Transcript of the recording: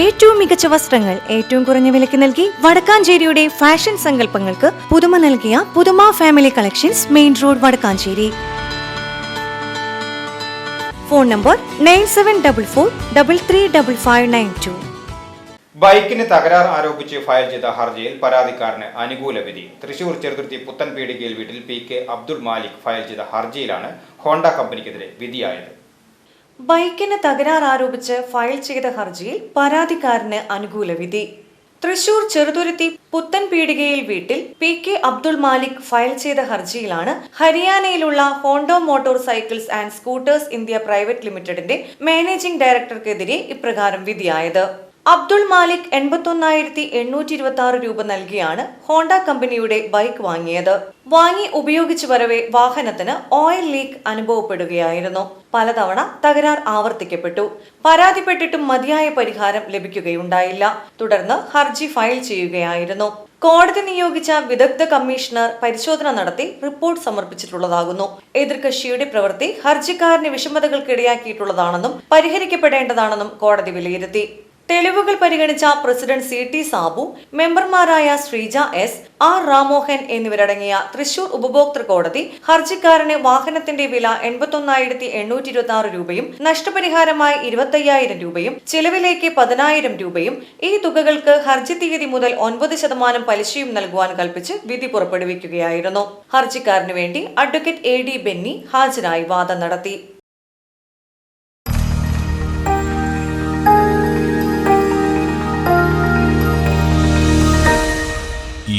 ഏറ്റവും മികച്ച വസ്ത്രങ്ങൾ ഏറ്റവും കുറഞ്ഞ വിലയ്ക്ക് നൽകി വടക്കാഞ്ചേരിയുടെ ഫാഷൻ സങ്കല്പങ്ങൾക്ക് പുതുമ നൽകിയ പുതുമ family collections main road Vadakkanchery. Phone number nine seven double four double three double five nine two ബൈക്കിന് തകരാർ ആരോപിച്ച് ഫയൽ ചെയ്ത ഹർജിയിൽ പരാതിക്കാരന് അനുകൂല വിധി. തൃശൂർ ചെറുതുരുത്തി പുത്തൻ പീടികയിൽ വീട്ടിൽ P K Abdul Malik file ചെയ്ത ഹർജിയിലാണ് ഹോണ്ട കമ്പനിക്കെതിരെ വിധിയായത്. ബൈക്കിന് തകരാർ ആരോപിച്ച് ഫയൽ ചെയ്ത ഹർജിയിൽ പരാതിക്കാരന് അനുകൂല വിധി. തൃശൂർ ചെറുതുരുത്തി പുത്തൻ പീടികയിൽ വീട്ടിൽ P K Abdul Malik file ചെയ്ത ഹർജിയിലാണ് ഹരിയാനയിലുള്ള Honda motor cycles and scooters India private ലിമിറ്റഡിന്റെ മാനേജിംഗ് ഡയറക്ടർക്കെതിരെ ഇപ്രകാരം വിധിയായത്. അബ്ദുൾ മാലിക് എൺപത്തൊന്നായിരത്തി എണ്ണൂറ്റി ഇരുപത്തി ആറ് രൂപ നൽകിയാണ് ഹോണ്ട കമ്പനിയുടെ ബൈക്ക് വാങ്ങിയത്. വാങ്ങി ഉപയോഗിച്ചു വരവെ വാഹനത്തിന് ഓയിൽ ലീക്ക് അനുഭവപ്പെടുകയായിരുന്നു. പലതവണ തകരാർ ആവർത്തിക്കപ്പെട്ടു. പരാതിപ്പെട്ടിട്ടും മതിയായ പരിഹാരം ലഭിക്കുകയുണ്ടായില്ല. തുടർന്ന് ഹർജി ഫയൽ ചെയ്യുകയായിരുന്നു. കോടതി നിയോഗിച്ച വിദഗ്ധ കമ്മീഷണർ പരിശോധന നടത്തി റിപ്പോർട്ട് സമർപ്പിച്ചിട്ടുള്ളതാകുന്നു. എതിർകക്ഷിയുടെ പ്രവൃത്തി ഹർജിക്കാരന് വിഷമതകൾക്കിടയാക്കിയിട്ടുള്ളതാണെന്നും പരിഹരിക്കപ്പെടേണ്ടതാണെന്നും കോടതി വിലയിരുത്തി. തെളിവുകൾ പരിഗണിച്ച പ്രസിഡന്റ് സി ടി സാബു മെമ്പർമാരായ ശ്രീജ എസ് ആർ രാമോഹൻ എന്നിവരടങ്ങിയ തൃശൂർ ഉപഭോക്തൃ കോടതി ഹർജിക്കാരന് വാഹനത്തിന്റെ വില എൺപത്തൊന്നായിരത്തി എണ്ണൂറ്റി ഇരുപത്തി ആറ് രൂപയും നഷ്ടപരിഹാരമായി ഇരുപത്തയ്യായിരം രൂപയും ചെലവിലേക്ക് പതിനായിരം രൂപയും ഈ തുകകൾക്ക് ഹർജി തീയതി മുതൽ ഒൻപത് ശതമാനം പലിശയും നൽകുവാൻ കൽപ്പിച്ച് വിധി പുറപ്പെടുവിക്കുകയായിരുന്നു. ഹർജിക്കാരന് വേണ്ടി അഡ്വക്കേറ്റ് എ ഡി ബെന്നി ഹാജരായി വാദം നടത്തി.